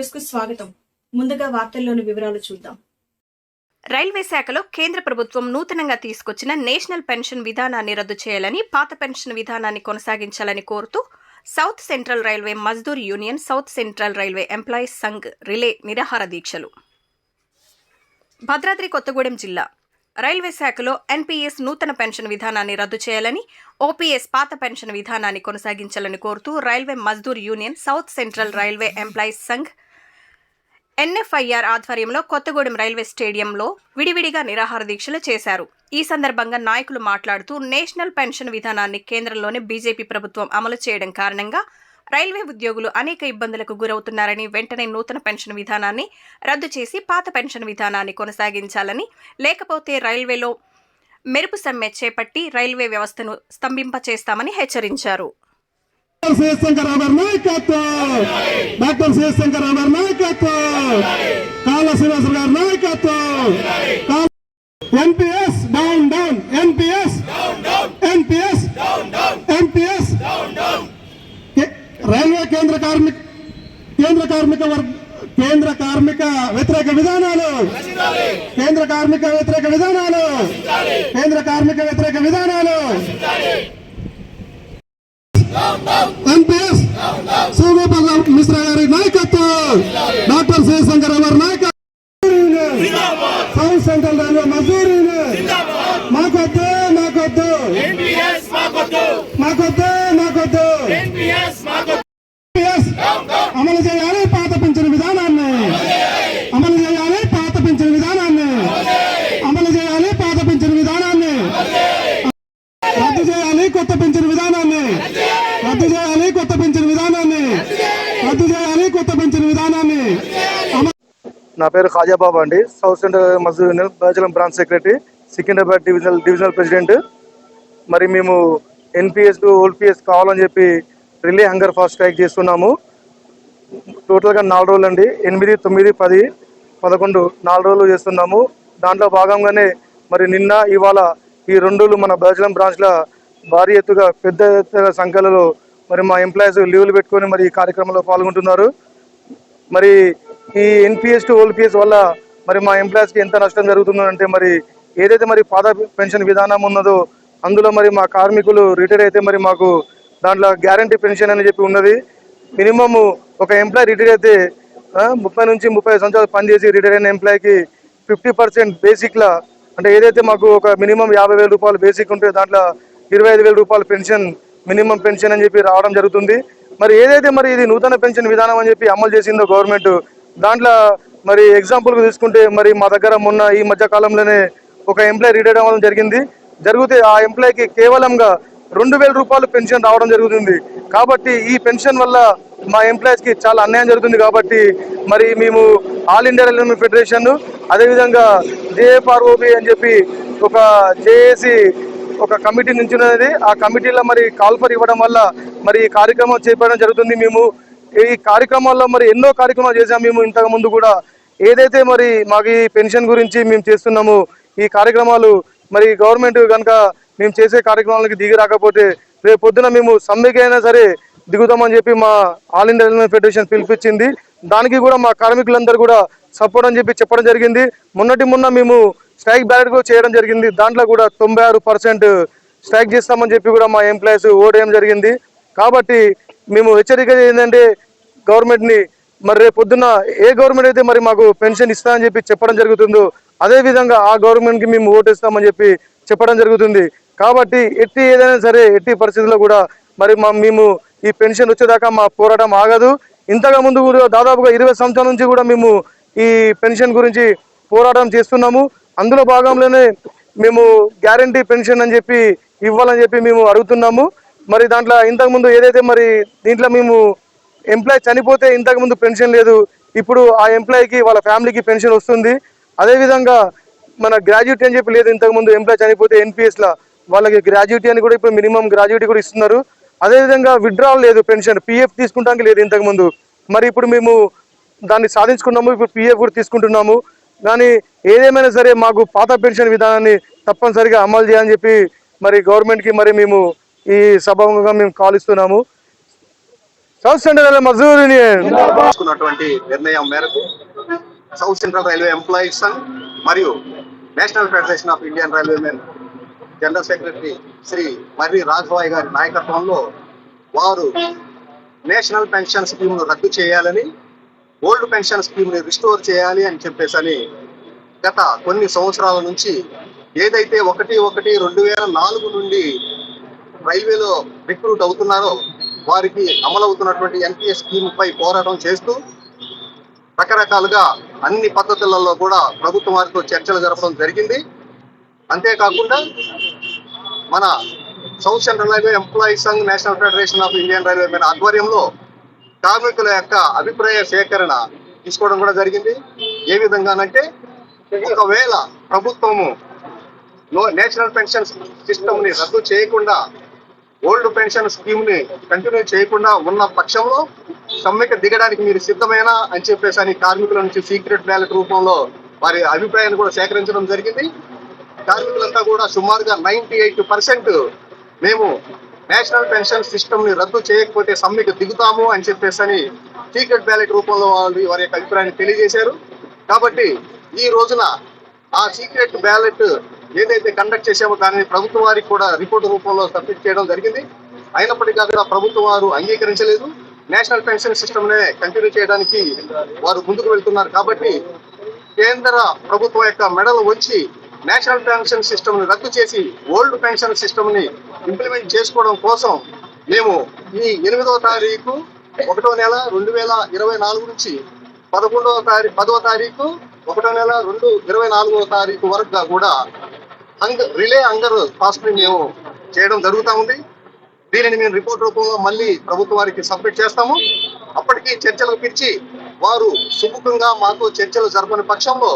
న్యూస్కు స్వాగతం. ముందుగా వార్తల్లోని వివరాలు చూద్దాం. రైల్వే శాఖలో కేంద్ర ప్రభుత్వం నూతనంగా తీసుకొచ్చిన నేషనల్ పెన్షన్ విధానాన్ని రద్దు చేయాలని పాత పెన్షన్ విధానాన్ని కొనసాగించాలని కోరుతూ south central railway Mazdoor union south central railway employees Sangh relay నిరాహార దీక్షలు. భద్రాద్రి కొత్తగూడెం జిల్లా. రైల్వే శాఖలో ఎన్పీఎస్ నూతన పెన్షన్ విధానాన్ని రద్దు చేయాలని ఓపీఎస్ పాత పెన్షన్ విధానాన్ని కొనసాగించాలని కోరుతూ railway Mazdoor union south central railway employees Sangh NFIR ఆధ్వర్యంలో కొత్తగూడెం రైల్వే స్టేడియంలో విడివిడిగా నిరాహార దీక్షలు చేశారు. ఈ సందర్భంగా నాయకులు మాట్లాడుతూ నేషనల్ పెన్షన్ విధానాన్ని కేంద్రంలోనే బీజేపీ ప్రభుత్వం అమలు చేయడం కారణంగా రైల్వే ఉద్యోగులు అనేక ఇబ్బందులకు గురవుతున్నారని వెంటనే నూతన పెన్షన్ విధానాన్ని రద్దు చేసి పాత పెన్షన్ విధానాన్ని కొనసాగించాలని లేకపోతే రైల్వేలో మెరుపు సమ్మె చేపట్టి రైల్వే వ్యవస్థను స్తంభింపచేస్తామని హెచ్చరించారు. డాక్టర్ శివశంకర్ నాయకత్వం. డాక్టర్ శివశంకర్ గారి నాయకత్వం. కాళ్ళ శ్రీనివాసరావు గారి నాయకత్వం. NPS down down NPS NPS NPS railway కేంద్ర కార్మిక కేంద్ర కార్మిక వర్గ కేంద్ర కార్మిక వ్యతిరేక విధానాలు. కేంద్ర కార్మిక వ్యతిరేక విధానాలు. కేంద్ర కార్మిక వ్యతిరేక విధానాలు. ఎన్పిఎస్ శివగోపాల్ మిశ్రా గారి నాయకత్వం డాక్టర్ శివశంకర్ గారి నాయకత్వం సౌత్ సెంట్రల్ రైల్వే మజూరీ మాకొద్దు మాకొద్దు మాకొద్దు మాకొద్దు అమలు చేయాలి పాత పింఛన్ విధానాన్ని అమలు చేయాలి పాత పింఛన్ విధానాన్ని అమలు చేయాలి పాత పింఛన్ విధానాన్ని రద్దు చేయాలి కొత్త పింఛన్ విధానాన్ని రద్దు చేయాలి కొత్త పింఛన్ విధానాన్ని రద్దు చేయాలి కొత్త పింఛన్ విధానాన్ని అమలు నా పేరు ఖాజాబాబు అండి. South central Mazoor union branch secretary Secunderabad divisional divisional president మరి మేము ఎన్పిఎస్ ఓల్పిఎస్ కావాలని చెప్పి రిలే హంగర్ ఫాస్ట్ స్ట్రైక్ చేస్తున్నాము. టోటల్గా నాలుగు రోజులు అండి. ఎనిమిది తొమ్మిది పది పదకొండు నాలుగు రోజులు చేస్తున్నాము. దాంట్లో భాగంగానే మరి నిన్న ఇవాళ ఈ రెండు రోజులు మన బేచలం బ్రాంచ్లో భారీ ఎత్తుగా పెద్ద ఎత్తున సంఖ్యలో మరి మా ఎంప్లాయీస్ లీవ్లు పెట్టుకొని మరి ఈ కార్యక్రమంలో పాల్గొంటున్నారు. మరి ఈ ఎన్పిఎస్ టు ఓల్పిఎస్ వల్ల మరి మా ఎంప్లాయీస్కి ఎంత నష్టం జరుగుతుందంటే మరి ఏదైతే మరి పాత పెన్షన్ విధానం ఉన్నదో అందులో మరి మా కార్మికులు రిటైర్ అయితే మరి మాకు దాంట్లో గ్యారంటీ పెన్షన్ అని చెప్పి ఉన్నది. మినిమమ్ ఒక ఎంప్లాయీ రిటైర్ అయితే ముప్పై నుంచి ముప్పై సంవత్సరాలు పనిచేసి రిటైర్ అయిన ఎంప్లాయీకి ఫిఫ్టీ పర్సెంట్ బేసిక్లా అంటే ఏదైతే మాకు ఒక మినిమం యాభై వేల రూపాయలు బేసిక్ ఉంటే దాంట్లో ఇరవై ఐదు వేల రూపాయల పెన్షన్ మినిమం పెన్షన్ అని చెప్పి రావడం జరుగుతుంది. మరి ఏదైతే మరి ఇది నూతన పెన్షన్ విధానం అని చెప్పి అమలు చేసిందో గవర్నమెంట్ దాంట్లో మరి ఎగ్జాంపుల్ తీసుకుంటే మరి మా దగ్గర మొన్న ఈ మధ్య కాలంలోనే ఒక ఎంప్లాయీ రిటైర్ అవ్వడం జరిగింది. జరిగితే ఆ ఎంప్లాయీకి కేవలంగా రెండు వేల రూపాయలు పెన్షన్ రావడం జరుగుతుంది. కాబట్టి ఈ పెన్షన్ వల్ల మా ఎంప్లాయీస్కి చాలా అన్యాయం జరుగుతుంది కాబట్టి మరి మేము ఆల్ ఇండియా రైల్వే ఫెడరేషన్ అదేవిధంగా జేఎఫ్ఆర్ఓబి అని చెప్పి ఒక జేఏసి ఒక కమిటీ నుంచి ఆ కమిటీలో మరి కాల్ఫర్ ఇవ్వడం వల్ల మరి ఈ కార్యక్రమం చేపట్టడం జరుగుతుంది. మేము ఈ కార్యక్రమాల్లో మరి ఎన్నో కార్యక్రమాలు చేసాం మేము ఇంతకు ముందు కూడా ఏదైతే మరి మాకు ఈ పెన్షన్ గురించి మేము చేస్తున్నాము ఈ కార్యక్రమాలు మరి గవర్నమెంట్ కనుక మేము చేసే కార్యక్రమాలకి దిగి రాకపోతే రేపు పొద్దున మేము సమ్మెకైనా సరే దిగుతామని చెప్పి మా ఆల్ ఇండియా రైల్వే ఫెడరేషన్ పిలిపించింది. దానికి కూడా మా కార్మికులందరూ కూడా సపోర్ట్ అని చెప్పి చెప్పడం జరిగింది. మొన్నటి మొన్న మేము స్ట్రైక్ బ్యాలెట్ కూడా చేయడం జరిగింది. దాంట్లో కూడా తొంభై ఆరు పర్సెంట్ స్ట్రైక్ చేస్తామని చెప్పి కూడా మా ఎంప్లాయీస్ ఓడేయడం జరిగింది. కాబట్టి మేము హెచ్చరిక ఏంటంటే గవర్నమెంట్ని మరి రేపు పొద్దున్న ఏ గవర్నమెంట్ అయితే మరి మాకు పెన్షన్ ఇస్తామని చెప్పి చెప్పడం జరుగుతుందో అదే విధంగా ఆ గవర్నమెంట్కి మేము ఓటేస్తామని చెప్పి చెప్పడం జరుగుతుంది. కాబట్టి ఎట్టి ఏదైనా సరే ఎట్టి పరిస్థితుల్లో కూడా మరి మా మేము ఈ పెన్షన్ వచ్చేదాకా మా పోరాటం ఆగదు. ఇంతగా ముందు కూడా దాదాపుగా ఇరవై సంవత్సరాల నుంచి కూడా మేము ఈ పెన్షన్ గురించి పోరాటం చేస్తున్నాము. అందులో భాగంలోనే మేము గ్యారంటీ పెన్షన్ అని చెప్పి ఇవ్వాలని చెప్పి మేము అడుగుతున్నాము. మరి దాంట్లో ఇంతకు ముందు ఏదైతే మరి దీంట్లో మేము ఎంప్లాయ్ చనిపోతే ఇంతకు ముందు పెన్షన్ లేదు ఇప్పుడు ఆ ఎంప్లాయీకి వాళ్ళ ఫ్యామిలీకి పెన్షన్ వస్తుంది. అదేవిధంగా మన గ్రాడ్యుయేట్ అని చెప్పి లేదు ఇంతకుముందు ఎంప్లాయ్ చనిపోతే ఎన్పిఎస్లో వాళ్ళకి గ్రాడ్యుయేటీ అని కూడా ఇప్పుడు మినిమం గ్రాడ్యుయేటీ కూడా ఇస్తున్నారు. అదేవిధంగా విత్డ్రాల్ లేదు పెన్షన్ పిఎఫ్ తీసుకుంటానికి లేదు ఇంతకుముందు మరి ఇప్పుడు మేము దాన్ని సాధించుకున్నాము ఇప్పుడు పిఎఫ్ కూడా తీసుకుంటున్నాము. కానీ ఏదేమైనా సరే మాకు పాత పెన్షన్ విధానాన్ని తప్పనిసరిగా అమలు చేయాలని చెప్పి మరి గవర్నమెంట్కి మరి మేము ఈ సభంగా మేము కాల్ ఇస్తున్నాము సౌత్ సెంట్రల్ రైల్వే మజూరిని తీసుకున్నటువంటి నిర్ణయం మేరకు south central railway employees Sangh మరియు national federation of Indian railway men general secretary Shri Marri Raghavaiah గారి నాయకత్వంలో వారు నేషనల్ పెన్షన్ స్కీమ్ను రద్దు చేయాలని ఓల్డ్ పెన్షన్ స్కీమ్ని రిస్టోర్ చేయాలి అని చెప్పేసి గత కొన్ని సంవత్సరాల నుంచి ఏదైతే ఒకటి ఒకటి రెండు వేల నాలుగు నుండి రైల్వేలో రిక్రూట్ అవుతున్నారో. వారికి అమలవుతున్నటువంటి ఎన్పిఎస్ స్కీమ్ పై పోరాటం చేస్తూ రకరకాలుగా అన్ని పద్ధతులలో కూడా ప్రభుత్వం వారితో చర్చలు జరపడం జరిగింది. అంతేకాకుండా మన south central railway employees Sangh national federation of Indian railway మీద ఆధ్వర్యంలో కార్మికుల యొక్క అభిప్రాయ సేకరణ తీసుకోవడం కూడా జరిగింది. ఏ విధంగానంటే ఒకవేళ ప్రభుత్వము నేషనల్ పెన్షన్ సిస్టమ్ని రద్దు చేయకుండా ఓల్డ్ పెన్షన్ స్కీమ్ని కంటిన్యూ చేయకుండా ఉన్న పక్షంలో సమ్మెకి దిగడానికి మీరు సిద్ధమేనా అని చెప్పేసి అని కార్మికుల నుంచి సీక్రెట్ బ్యాలెట్ రూపంలో వారి అభిప్రాయాన్ని కూడా సేకరించడం జరిగింది. కార్మికులంతా కూడా సుమారుగా నైన్టీ ఎయిట్ పర్సెంట్ మేము నేషనల్ పెన్షన్ సిస్టమ్ని రద్దు చేయకపోతే సమ్మెకు దిగుతాము అని చెప్పేసి అని సీక్రెట్ బ్యాలెట్ రూపంలో వాళ్ళు వారి యొక్క అభిప్రాయాన్ని తెలియజేశారు. కాబట్టి ఈ రోజున ఆ సీక్రెట్ బ్యాలెట్ ఏదైతే కండక్ట్ చేసామో దానిని ప్రభుత్వం వారికి కూడా రిపోర్ట్ రూపంలో సబ్మిట్ చేయడం జరిగింది. అయినప్పటికీ అక్కడ ప్రభుత్వం వారు అంగీకరించలేదు. నేషనల్ పెన్షన్ సిస్టమ్నే కంటిన్యూ చేయడానికి వారు ముందుకు వెళ్తున్నారు. కాబట్టి కేంద్ర ప్రభుత్వం యొక్క మెడలు వచ్చి నేషనల్ పెన్షన్ సిస్టమ్ని రద్దు చేసి ఓల్డ్ పెన్షన్ సిస్టమ్ని ఇంప్లిమెంట్ చేసుకోవడం కోసం మేము ఈ ఎనిమిదవ తారీఖు ఒకటో నెల రెండు వేల ఇరవై నాలుగు నుంచి పదకొండవ తారీఖు పదవ తారీఖు ఒకటో నెల రెండు ఇరవై నాలుగవ తారీఖు వరకు కూడా అంగ రిలే అంగర్ పాస్ని మేము చేయడం జరుగుతూ ఉంది. దీనిని మేము రిపోర్ట్ రూపంలో మళ్ళీ ప్రభుత్వం వారికి సబ్మిట్ చేస్తాము. అప్పటికి చర్చలకు పిలిచి వారు సుముఖంగా మాకు చర్చలు జరపని పక్షంలో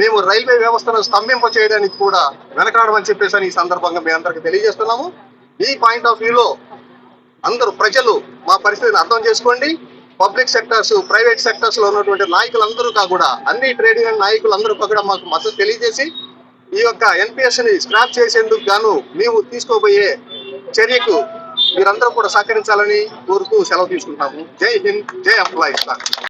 మేము రైల్వే వ్యవస్థను స్తంభింప చేయడానికి కూడా వెనకాడమని చెప్పేసి అని ఈ సందర్భంగా మీ అందరికి తెలియజేస్తున్నాము. ఈ పాయింట్ ఆఫ్ వ్యూలో అందరూ ప్రజలు మా పరిస్థితిని అర్థం చేసుకోండి. పబ్లిక్ సెక్టర్స్ ప్రైవేట్ సెక్టర్స్లో ఉన్నటువంటి నాయకులందరూ కూడా అన్ని ట్రేడ్ యూనియన్ నాయకులందరూ కూడా మాకు మద్దతు తెలియజేసి ఈ యొక్క ఎన్పిఎస్ని స్క్రాప్ చేసేందుకు గాను మేము తీసుకోబోయే చర్యకు మీరందరూ కూడా సహకరించాలని కోరుతూ సెలవు తీసుకుంటాము జై హింద్ జై ఎంప్లాయీస్